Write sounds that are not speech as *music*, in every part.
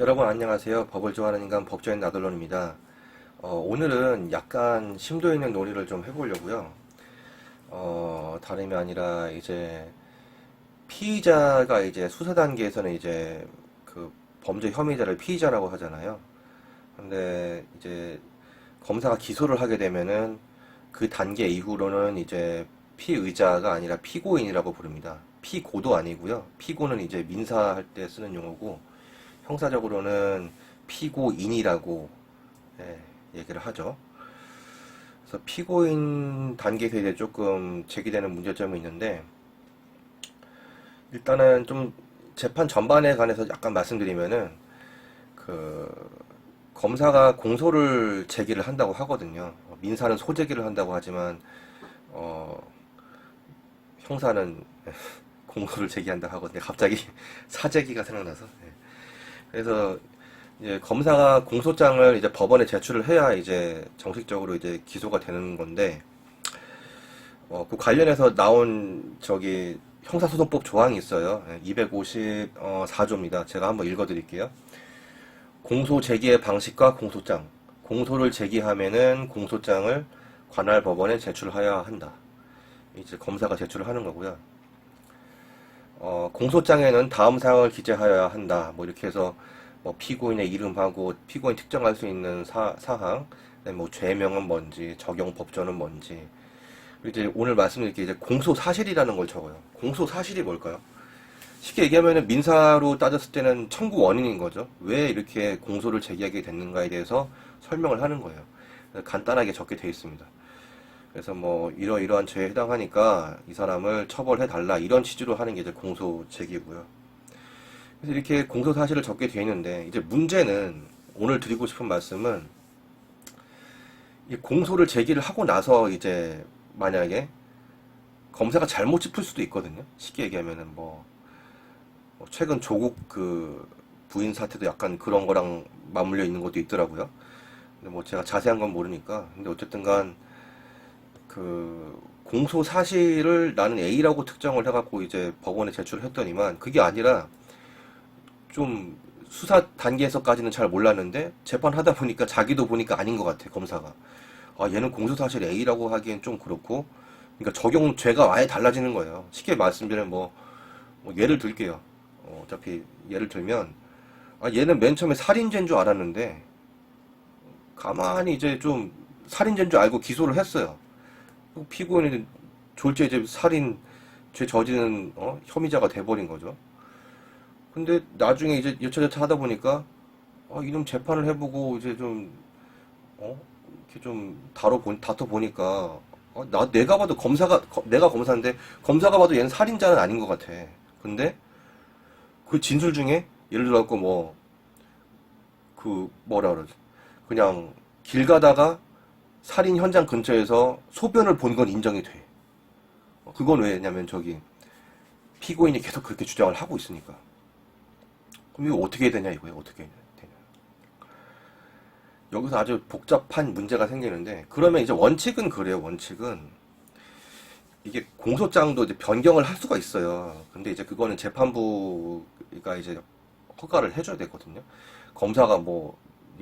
여러분 안녕하세요. 법을 좋아하는 인간 법조인 나돌론입니다. 어, 오늘은 약간 심도 있는 논의를 좀 해보려고요. 어, 다름이 아니라 이제 피의자가 이제 수사 단계에서는 이제 그 범죄 혐의자를 피의자라고 하잖아요. 근데 이제 검사가 기소를 하게 되면은 그 단계 이후로는 이제 피의자가 아니라 피고인이라고 부릅니다. 피고도 아니고요. 피고는 이제 민사할 때 쓰는 용어고 형사적으로는 피고인이라고 예, 얘기를 하죠. 그래서 피고인 단계에서 이제 조금 제기되는 문제점이 있는데 일단은 좀 재판 전반에 관해서 약간 말씀드리면은 그 검사가 공소를 제기를 한다고 하거든요. 민사는 소제기를 한다고 하지만 어 형사는 *laughs* 공소를 제기한다 하거든요. 갑자기 *laughs* 사제기가 생각나서. 예. 그래서 이제 검사가 공소장을 이제 법원에 제출을 해야 이제 정식적으로 이제 기소가 되는 건데 어, 그 관련해서 나온 저기 형사소송법 조항이 있어요. 254조입니다. 제가 한번 읽어드릴게요. 공소 제기의 방식과 공소장. 공소를 제기하면은 공소장을 관할 법원에 제출하여야 한다. 이제 검사가 제출을 하는 거고요. 어, 공소장에는 다음 사항을 기재하여야 한다. 뭐 이렇게 해서 뭐 피고인의 이름하고 피고인 특정할 수 있는 사, 사항, 뭐 죄명은 뭔지, 적용 법조는 뭔지. 이제 오늘 말씀드릴 게 이제 공소 사실이라는 걸 적어요. 공소 사실이 뭘까요? 쉽게 얘기하면 민사로 따졌을 때는 청구 원인인 거죠. 왜 이렇게 공소를 제기하게 됐는가에 대해서 설명을 하는 거예요. 간단하게 적게 돼 있습니다. 그래서 뭐 이러이러한 죄에 해당하니까 이 사람을 처벌해 달라 이런 취지로 하는 게 이제 공소 제기고요. 그래서 이렇게 공소 사실을 적게 돼 있는데 이제 문제는 오늘 드리고 싶은 말씀은 이 공소를 제기를 하고 나서 이제 만약에 검사가 잘못 짚을 수도 있거든요. 쉽게 얘기하면은 뭐, 뭐 최근 조국 그 부인 사태도 약간 그런 거랑 맞물려 있는 것도 있더라고요. 근데 뭐 제가 자세한 건 모르니까. 근데 어쨌든간 그 공소 사실을 나는 A라고 특정을 해갖고 이제 법원에 제출했더니만 그게 아니라 좀 수사 단계에서까지는 잘 몰랐는데 재판하다 보니까 자기도 보니까 아닌 것 같아 검사가. 아 얘는 공소 사실 A라고 하기엔 좀 그렇고 그러니까 적용 죄가 아예 달라지는 거예요. 쉽게 말씀드리면 뭐, 뭐 예를 들게요. 어, 어차피 예를 들면 아 얘는 맨 처음에 살인죄인 줄 알았는데 가만히 이제 좀 살인죄인 줄 알고 기소를 했어요 피고인이 졸제 이제 살인 죄 저지른 어? 혐의자가 돼버린 거죠. 근데 나중에 이제 여차저차 하다 보니까 아, 이놈 재판을 해보고 이제 좀 어? 이렇게 좀 다뤄 보 다퉈 보니까 아, 나 내가 봐도 검사가 거- 내가 검사인데 검사가 봐도 얘는 살인자는 아닌 것 같아. 근데 그 진술 중에 예를 들어 갖고 뭐 그 뭐라 그러지? 그냥 길 가다가 살인 현장 근처에서 소변을 본 건 인정이 돼. 어, 그건 왜냐면 저기 피고인이 계속 그렇게 주장을 하고 있으니까. 그럼 이거 어떻게 해야 되냐 이거예요. 어떻게 해야 되냐. 여기서 아주 복잡한 문제가 생기는데 그러면 이제 원칙은 그래요. 원칙은 이게 공소장도 이제 변경을 할 수가 있어요. 근데 이제 그거는 재판부가 이제 허가를 해줘야 되거든요. 검사가 뭐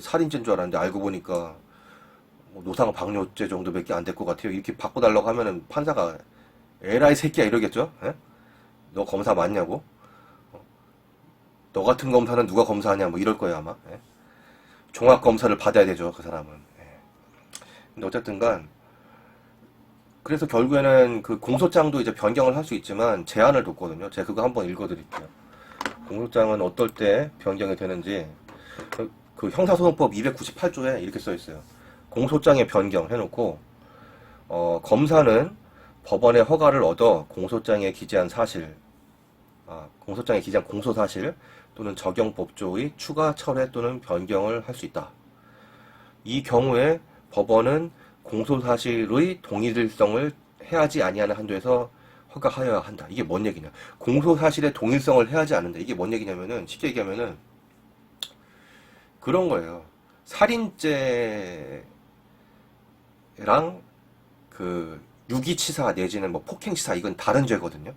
살인죄인 줄 알았는데 알고 보니까 뭐 노상 방뇨죄 정도밖에 안 될 것 같아요. 이렇게 바꿔달라고 하면은 판사가 에라이 새끼야 이러겠죠? 예? 너 검사 맞냐고? 어? 너 같은 검사는 누가 검사하냐? 뭐 이럴 거예요 아마. 예? 종합 검사를 받아야 되죠 그 사람은. 예. 근데 어쨌든간 그래서 결국에는 그 공소장도 이제 변경을 할 수 있지만 제한을 뒀거든요. 제가 그거 한번 읽어드릴게요. 공소장은 어떨 때 변경이 되는지 그, 그 형사소송법 298조에 이렇게 써 있어요. 공소장의 변경 해놓고 어, 검사는 법원의 허가를 얻어 공소장에 기재한 사실, 아, 공소장에 기재한 공소 사실 또는 적용 법조의 추가 철회 또는 변경을 할 수 있다. 이 경우에 법원은 공소 사실의 동일성을 해하지 아니하는 한도에서 허가하여야 한다. 이게 뭔 얘기냐? 공소 사실의 동일성을 해하지 않는다. 이게 뭔 얘기냐면은 쉽게 얘기하면은 그런 거예요. 살인죄 랑 그 유기치사 내지는 뭐 폭행치사 이건 다른 죄거든요.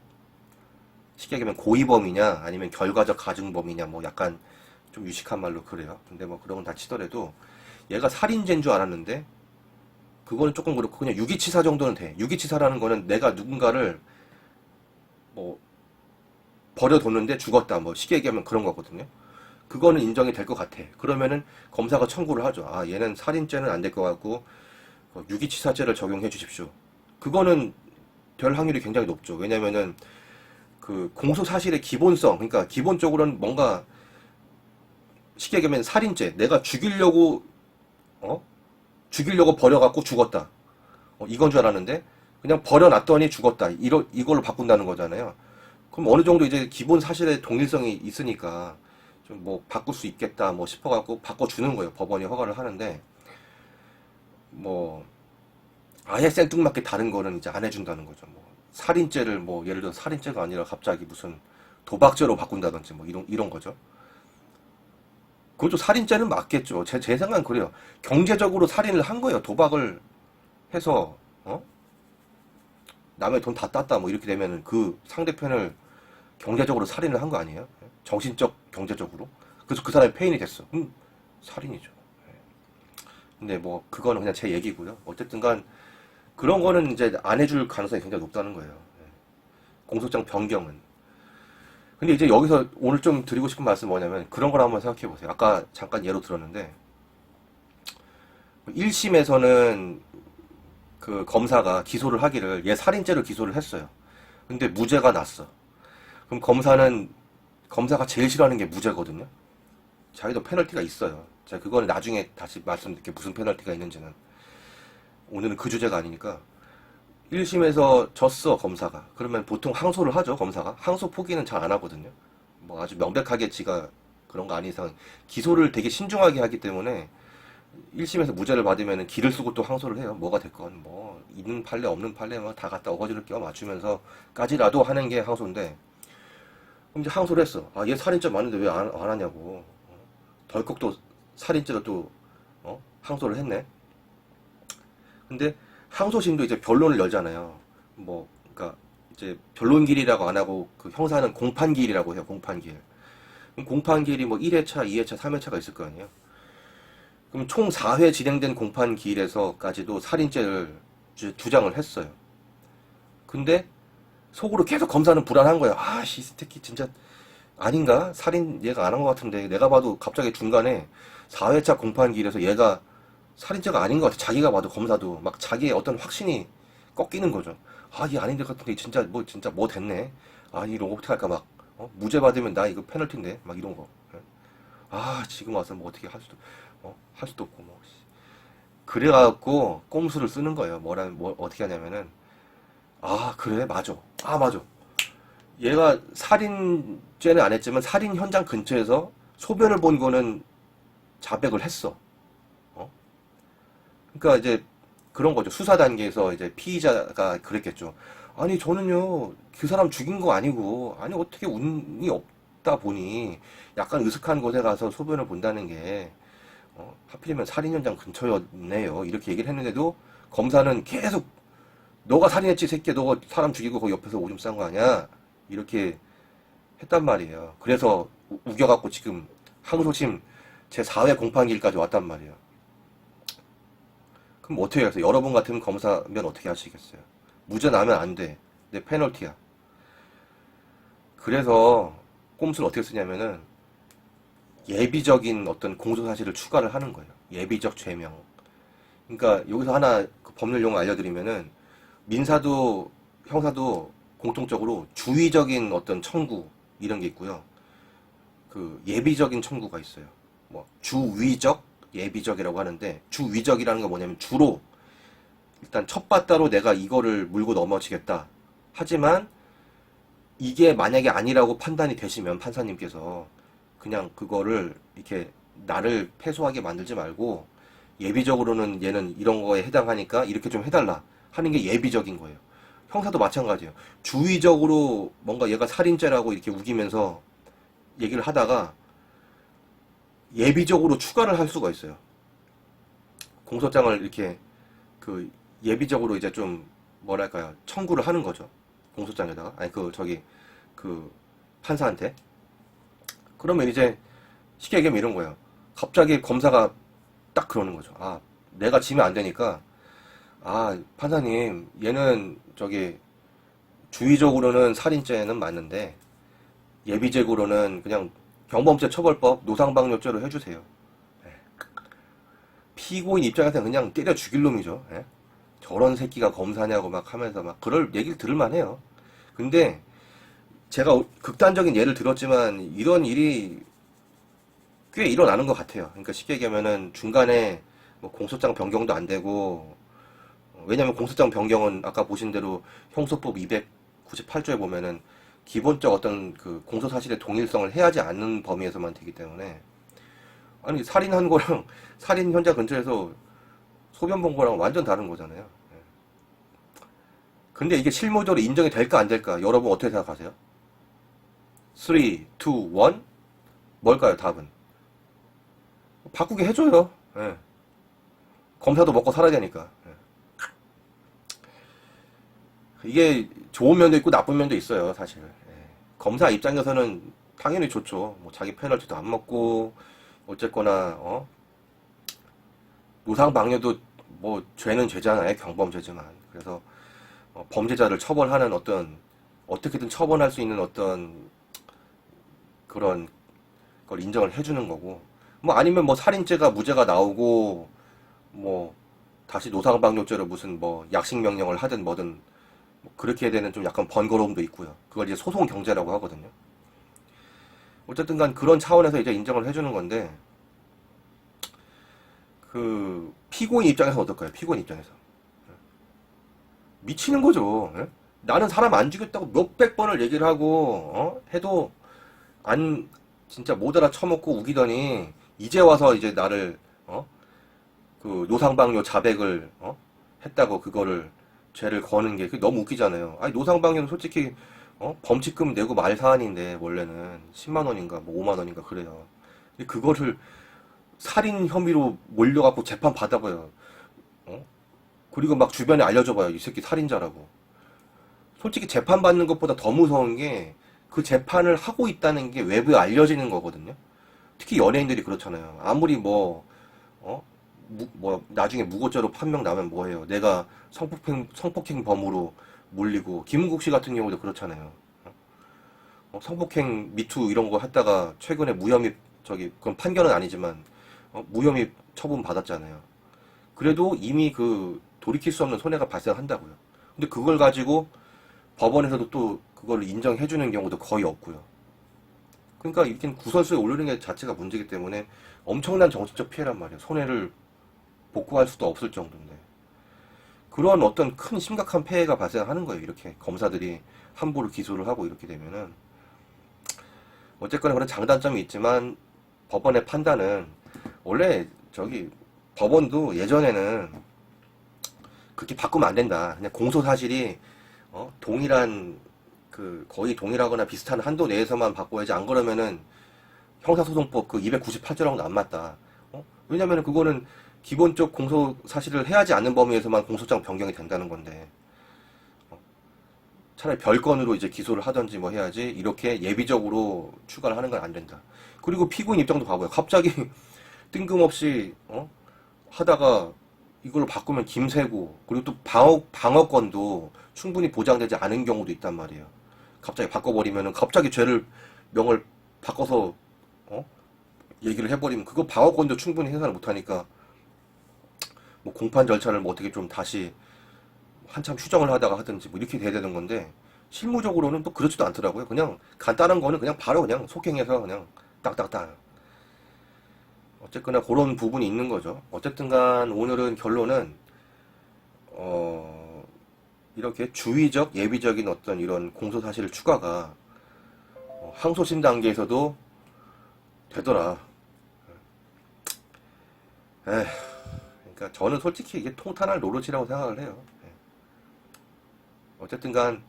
쉽게 얘기하면 고의범이냐 아니면 결과적 가중범이냐 뭐 약간 좀 유식한 말로 그래요. 근데 뭐 그런 건 다 치더라도 얘가 살인죄인 줄 알았는데 그거는 조금 그렇고 그냥 유기치사 정도는 돼. 유기치사라는 거는 내가 누군가를 뭐 버려뒀는데 죽었다. 뭐 쉽게 얘기하면 그런 거거든요. 그거는 인정이 될 것 같아. 그러면은 검사가 청구를 하죠. 아, 얘는 살인죄는 안 될 것 같고 어, 유기치사죄를 적용해 주십시오. 그거는 될 확률이 굉장히 높죠. 왜냐면은 그 공소 사실의 기본성, 그러니까 기본적으로는 뭔가 쉽게 얘기하면 살인죄, 내가 죽이려고 어 죽이려고 버려갖고 죽었다. 어, 이건 줄 알았는데 그냥 버려놨더니 죽었다. 이러 이걸로 바꾼다는 거잖아요. 그럼 어느 정도 이제 기본 사실의 동일성이 있으니까 좀 뭐 바꿀 수 있겠다 뭐 싶어갖고 바꿔주는 거예요. 법원이 허가를 하는데 뭐 아예 생뚱맞게 다른 거는 이제 안 해준다는 거죠. 뭐 살인죄를 뭐 예를 들어 살인죄가 아니라 갑자기 무슨 도박죄로 바꾼다든지 뭐 이런 이런 거죠. 그것도 살인죄는 맞겠죠. 제, 제 생각은 그래요. 경제적으로 살인을 한 거예요. 도박을 해서 어? 남의 돈 다 땄다 뭐 이렇게 되면은 그 상대편을 경제적으로 살인을 한 거 아니에요? 정신적 경제적으로. 그래서 그 사람이 페인이 됐어. 음, 살인이죠. 예. 근데 뭐 그거는 그냥 제 얘기고요. 어쨌든간 그런 거는 이제 안 해줄 가능성이 굉장히 높다는 거예요. 예. 공소장 변경은. 근데 이제 여기서 오늘 좀 드리고 싶은 말씀 뭐냐면 그런 걸 한번 생각해 보세요. 아까 잠깐 예로 들었는데 1심에서는 그 검사가 기소를 하기를 얘 살인죄로 기소를 했어요. 근데 무죄가 났어. 그럼 검사는 검사가 제일 싫어하는 게 무죄거든요. 자기도 페널티가 있어요. 제가 그거는 나중에 다시 말씀드릴게요. 무슨 페널티가 있는지는. 오늘은 그 주제가 아니니까. 1심에서 졌어, 검사가. 그러면 보통 항소를 하죠, 검사가. 항소 포기는 잘 안 하거든요. 뭐 아주 명백하게 지가 그런 거 아닌 이상 기소를 되게 신중하게 하기 때문에 1심에서 무죄를 받으면 기를 쓰고 또 항소를 해요. 뭐가 됐건, 뭐, 있는 판례, 없는 판례, 뭐, 다 갖다 어거지를 끼워 맞추면서까지라도 하는 게 항소인데, 그럼 이제 항소를 했어. 아, 얘 살인죄 맞는데 왜 안, 안 하냐고. 어? 덜컥 또 살인죄로 또, 어? 항소를 했네. 근데 항소심도 이제 변론을 열잖아요. 뭐, 그니까, 이제 변론길이라고 안 하고, 그 형사는 공판길이라고 해요, 공판길. 그럼 공판길이 뭐 1회차, 2회차, 3회차가 있을 거 아니에요? 그럼 총 4회 진행된 공판기일에서까지도 살인죄를 이제 주장을 했어요. 근데 속으로 계속 검사는 불안한 거예요. 아, 씨, 이 새끼 진짜 아닌가? 살인 얘가 안 한 것 같은데 내가 봐도 갑자기 중간에 4회차 공판기일에서 얘가 살인죄가 아닌 것 같아. 자기가 봐도 검사도 막 자기의 어떤 확신이 꺾이는 거죠. 아, 얘 아닌 것 같은데 진짜 뭐 진짜 뭐 됐네. 아, 이런 거 어떻게 할까 막 어? 무죄 받으면 나 이거 페널티인데 막 이런 거. 예? 아, 지금 와서 뭐 어떻게 할 수도 어? 할 수도 없고 뭐. 씨. 그래갖고 꼼수를 쓰는 거예요. 뭐라 뭐 어떻게 하냐면은 아 그래 맞아. 아 맞아. 얘가 살인죄는 안 했지만 살인 현장 근처에서 소변을 본 거는 자백을 했어. 어? 그러니까 이제 그런 거죠. 수사 단계에서 이제 피의자가 그랬겠죠. 아니 저는요 그 사람 죽인 거 아니고 아니 어떻게 운이 없다 보니 약간 으슥한 곳에 가서 소변을 본다는 게 어, 하필이면 살인 현장 근처였네요. 이렇게 얘기를 했는데도 검사는 계속 너가 살인했지 새끼야. 너가 사람 죽이고 거기 옆에서 오줌 싼 거 아니야? 이렇게 했단 말이에요. 그래서 우- 우겨갖고 지금 항소심 제 4회 공판기일까지 왔단 말이에요. 그럼 어떻게 하겠어요? 여러분 같으면 검사면 어떻게 하시겠어요? 무죄 나면 안 돼. 내 페널티야. 그래서 꼼수를 어떻게 쓰냐면은 예비적인 어떤 공소 사실을 추가를 하는 거예요. 예비적 죄명. 그러니까 여기서 하나 그 법률 용어 알려드리면은 민사도 형사도 공통적으로 주의적인 어떤 청구 이런 게 있고요. 그 예비적인 청구가 있어요. 뭐 주위적, 예비적이라고 하는데 주위적이라는 건 뭐냐면 주로 일단 첫 바따로 내가 이거를 물고 넘어지겠다. 하지만 이게 만약에 아니라고 판단이 되시면 판사님께서 그냥 그거를 이렇게 나를 패소하게 만들지 말고 예비적으로는 얘는 이런 거에 해당하니까 이렇게 좀 해달라 하는 게 예비적인 거예요. 형사도 마찬가지예요. 주의적으로 뭔가 얘가 살인죄라고 이렇게 우기면서 얘기를 하다가 예비적으로 추가를 할 수가 있어요. 공소장을 이렇게 그 예비적으로 이제 좀 뭐랄까요 청구를 하는 거죠. 공소장에다가 아니 그 저기 그 판사한테 그러면 이제 쉽게 얘기하면 이런 거예요. 갑자기 검사가 딱 그러는 거죠. 아, 내가 지면 안 되니까, 아, 판사님, 얘는 저기, 주의적으로는 살인죄는 맞는데, 예비적으로는 그냥 경범죄 처벌법 노상방뇨죄로 해주세요. 예. 피고인 입장에서는 그냥 때려 죽일 놈이죠. 예. 저런 새끼가 검사냐고 막 하면서 막 그럴 얘기를 들을만 해요. 근데 제가 극단적인 예를 들었지만 이런 일이 꽤 일어나는 것 같아요. 그러니까 쉽게 얘기하면은 중간에 뭐 공소장 변경도 안 되고 어, 왜냐면 공소장 변경은 아까 보신 대로 형소법 298조에 보면은 기본적 어떤 그 공소 사실의 동일성을 해야지 않는 범위에서만 되기 때문에 아니 살인한 거랑 *laughs* 살인 현장 근처에서 소변 본 거랑 완전 다른 거잖아요. 예. 근데 이게 실무적으로 인정이 될까 안 될까 여러분 어떻게 생각하세요? 3, 2, 1 뭘까요 답은? 바꾸게 해줘요. 예. 검사도 먹고 살아야 되니까. 예. 이게 좋은 면도 있고 나쁜 면도 있어요, 사실. 예. 검사 입장에서는 당연히 좋죠. 뭐 자기 페널티도 안 먹고 어쨌거나 어? 노상방뇨도 뭐 죄는 죄잖아요, 경범죄지만. 그래서 어, 범죄자를 처벌하는 어떤 어떻게든 처벌할 수 있는 어떤 그런 걸 인정을 해주는 거고. 뭐 아니면 뭐 살인죄가 무죄가 나오고 뭐 다시 노상방뇨죄로 무슨 뭐 약식 명령을 하든 뭐든 뭐 그렇게 되는 좀 약간 번거로움도 있고요. 그걸 이제 소송 경제라고 하거든요. 어쨌든 간 그런 차원에서 이제 인정을 해주는 건데 그 피고인 입장에서 어떨까요? 피고인 입장에서 미치는 거죠. 예? 나는 사람 안 죽였다고 몇백 번을 얘기를 하고 어? 해도 안 진짜 못 알아쳐먹고 우기더니 이제 와서 이제 나를 어? 그 노상방뇨 자백을 어? 했다고 그거를 죄를 거는 게 너무 웃기잖아요. 아니 노상방뇨는 솔직히 어? 범칙금 내고 말 사안인데 원래는 10만 원인가 뭐 5만 원인가 그래요. 근데 그거를 살인 혐의로 몰려갖고 재판 받아봐요. 어? 그리고 막 주변에 알려줘봐요. 이 새끼 살인자라고. 솔직히 재판 받는 것보다 더 무서운 게 그 재판을 하고 있다는 게 외부에 알려지는 거거든요. 특히 연예인들이 그렇잖아요. 아무리 뭐, 어? 무- 뭐, 나중에 무고죄로 판명 나면 뭐해요. 내가 성폭행, 성폭행 범으로 물리고, 김은국 씨 같은 경우도 그렇잖아요. 어, 성폭행, 미투 이런 거 했다가 최근에 무혐의, 저기, 그건 판결은 아니지만, 어, 무혐의 처분 받았잖아요. 그래도 이미 그 돌이킬 수 없는 손해가 발생한다고요. 근데 그걸 가지고 법원에서도 또 그걸 인정해 주는 경우도 거의 없고요. 그러니까 이렇게 구설수에 오르는 게 자체가 문제이기 때문에 엄청난 정신적 피해란 말이에요. 손해를 복구할 수도 없을 정도인데. 그런 어떤 큰 심각한 폐해가 발생하는 거예요. 이렇게 검사들이 함부로 기소를 하고 이렇게 되면은. 어쨌거나 그런 장단점이 있지만 법원의 판단은 원래 저기 법원도 예전에는 그렇게 바꾸면 안 된다. 그냥 공소 사실이 어? 동일한 그 거의 동일하거나 비슷한 한도 내에서만 바꿔야지 안 그러면은 형사소송법 그 298조랑도 안 맞다. 어? 왜냐면은 그거는 기본적 공소 사실을 해야지 않는 범위에서만 공소장 변경이 된다는 건데 어? 차라리 별건으로 이제 기소를 하든지 뭐 해야지 이렇게 예비적으로 추가를 하는 건 안 된다. 그리고 피고인 입장도 봐봐요. 갑자기 *laughs* 뜬금없이 어? 하다가 이걸로 바꾸면 김세고 그리고 또 방어 방어권도 충분히 보장되지 않은 경우도 있단 말이에요. 갑자기 바꿔버리면은 갑자기 죄를 명을 바꿔서 어? 얘기를 해버리면 그거 방어권도 충분히 행사를 못하니까 뭐 공판 절차를 뭐 어떻게 좀 다시 한참 휴정을 하다가 하든지 뭐 이렇게 돼야 되는 건데 실무적으로는 또 그렇지도 않더라고요. 그냥 간단한 거는 그냥 바로 그냥 속행해서 그냥 딱딱딱 어쨌거나 그런 부분이 있는 거죠. 어쨌든 간 오늘은 결론은 어 이렇게 주의적 예비적인 어떤 이런 공소 사실 추가가 어, 항소심 단계에서도 되더라. 에휴, 그러니까 저는 솔직히 이게 통탄할 노릇이라고 생각을 해요. 예. 어쨌든 간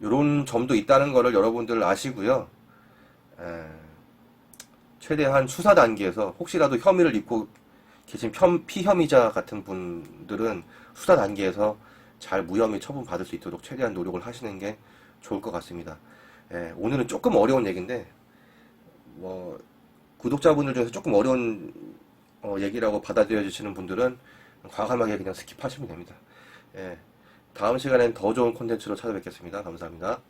이런 점도 있다는 거를 여러분들 아시고요. 에, 최대한 수사 단계에서 혹시라도 혐의를 입고 계신 편- 피혐의자 같은 분들은 수사 단계에서 잘 무혐의 처분 받을 수 있도록 최대한 노력을 하시는 게 좋을 것 같습니다. 예, 오늘은 조금 어려운 얘기인데 뭐 구독자분들 중에서 조금 어려운 어, 얘기라고 받아들여 주시는 분들은 과감하게 그냥 스킵하시면 됩니다. 예. 다음 시간엔 더 좋은 콘텐츠로 찾아뵙겠습니다. 감사합니다.